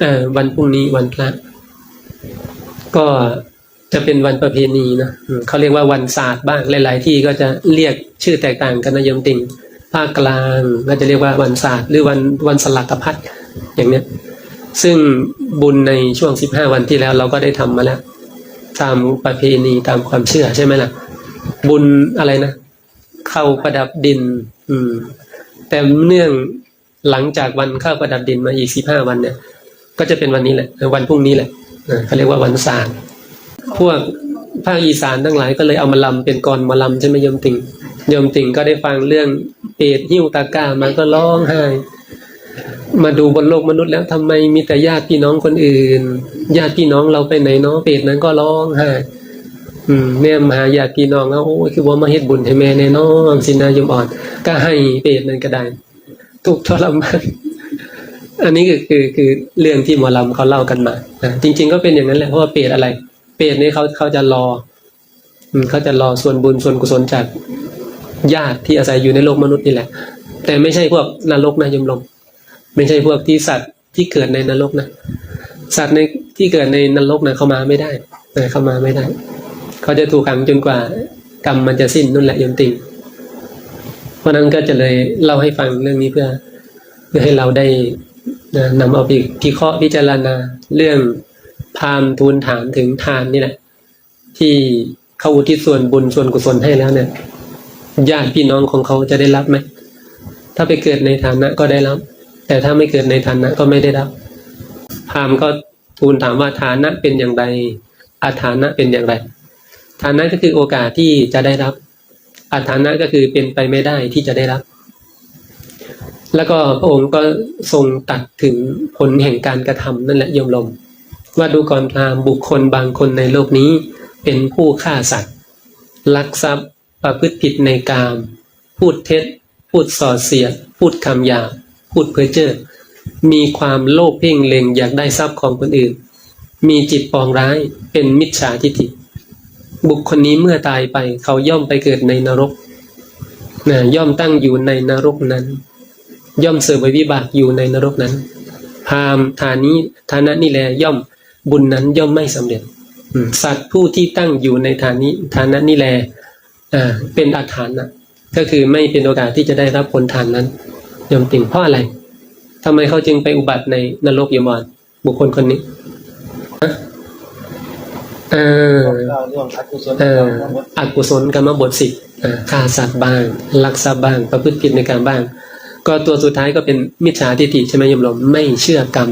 เอ่อวันพรุ่งนี้วันพระก็จะเป็นวันประเพณีนะเขาเรียกว่าวันศาสตร์บ้างหลาย ๆ ที่ก็จะเรียกชื่อแตกต่างกันนะโยมติงภาคกลางก็จะเรียกว่าวันศาสตร์หรือวันวันสลักพัดอย่างเนี้ย ซึ่งบุญในช่วงสิบห้าวันที่แล้วเราก็ได้ทำมาแล้ว ตามประเพณีตามความเชื่อใช่ไหมล่ะ บุญอะไรนะ เข้าประดับดิน อืม แต่เนื่องหลังจากวันเข้าประดับดินมาอีกสิบห้าวันเนี่ย ก็จะเป็นวันนี้แหละ วันพรุ่งนี้แหละเขาเรียกว่าวันศาสตร์พวกภาคอีสานทั้งหลายก็เลยเอามาลำเป็นกรมาลำใช่ไหมโยมติงโยมติงก็ได้ฟังเรื่องเปรตหิ้วตาก้ามันก็ร้องไห้มาดูบนโลกมนุษย์แล้วทำไมมีแต่ญาติพี่น้องคนอื่นญาติพี่น้องเราไปไหนเนาะเปรตนั้นก็ร้องไห้อืมแม่มาหาญาติพี่น้องแล้วโอ้คือว่ามาเฮ็ดบุญให้แม่แน่นอนสินายมอ่อน ก็ให้เปรตนั้นก็ได้ทุกทรมาน อันนี้คือคือคือเรื่องที่หมอลำเขาเล่ากันมานะจริง ๆ ก็เป็นอย่างนั้นแหละเพราะว่าเปรตอะไร เปรตนี่เขาเขาจะรอเขาจะรอส่วนบุญส่วนกุศลจากญาติที่อาศัยอยู่ในโลกมนุษย์นี่แหละ แต่ไม่ใช่พวกนรกนะยมลมไม่ใช่พวกที่สัตว์ที่เกิดในนรกนะสัตว์ในที่เกิดในนรกนะเขามาไม่ได้นะเขามาไม่ได้ เขาจะถูกขังจนกว่ากรรมมันจะสิ้นนั่นแหละยมติงเพราะนั้นก็จะเลยเล่าให้ฟังเรื่องนี้เพื่อเพื่อให้เราได้ นะนำเอาไปพิเคราะห์พิจารณาเรื่องพามทูลถามถึงทานนี่แหละ ที่เขาอุทิศส่วนบุญส่วนกุศลให้แล้วเนี่ยญาติพี่น้องของเขาจะได้รับไหม ถ้าไปเกิดในฐานะก็ได้รับ แต่ถ้าไม่เกิดในฐานะก็ไม่ได้รับ พามก็ทูลถามว่าฐานะเป็นอย่างไรอาฐานะเป็นอย่างไร ฐานะก็คือโอกาสที่จะได้รับอาฐานะก็คือเป็นไปไม่ได้ที่จะได้รับ แล้วก็พระองค์ก็ทรงตัดถึงผลแห่งการกระทำนั่นแหละโยมลม ว่าดูก่อนพราหมณ์บุคคลบางคนในโลกนี้เป็นผู้ฆ่าสัตว์ลักทรัพย์ประพฤติผิดในกาม พูดเท็จ พูดส่อเสียด พูดคำหยาบพูดเพ้อเจ้อมีความโลภเพ่งเล็งอยากได้ทรัพย์ของคนอื่น มีจิตปองร้ายเป็นมิจฉาทิฏฐิบุคคลนี้เมื่อตายไปเขาย่อมไปเกิดในนรกนะย่อมตั้งอยู่ในนรกนั้น ย่อมเสวยวิบากอยู่ในนรกนั้น พามฐานนี้ฐานะนี่แลย่อมบุญนั้นย่อมไม่สำเร็จสัตว์ผู้ที่ตั้งอยู่ในฐานนี้ฐานะนี่แล่เป็นอาถรรพ์นะก็คือไม่เป็นโอกาสที่จะได้รับผลทานนั้นยอมติ่งเพราะอะไรทำไมเขาจึงไปอุบัติในนรกยมอนบุคคลคนนี้เออเล่าออกุศลเอกุศลกรรมบทสิบฆ่าสัตว์บ้างลักทรัพย์บ้าง ประพฤติผิดในการบ้าง ก็ตัวสุดท้ายก็เป็นมิจฉาทิฏฐิใช่ไหมโยมลมไม่เชื่อกรรม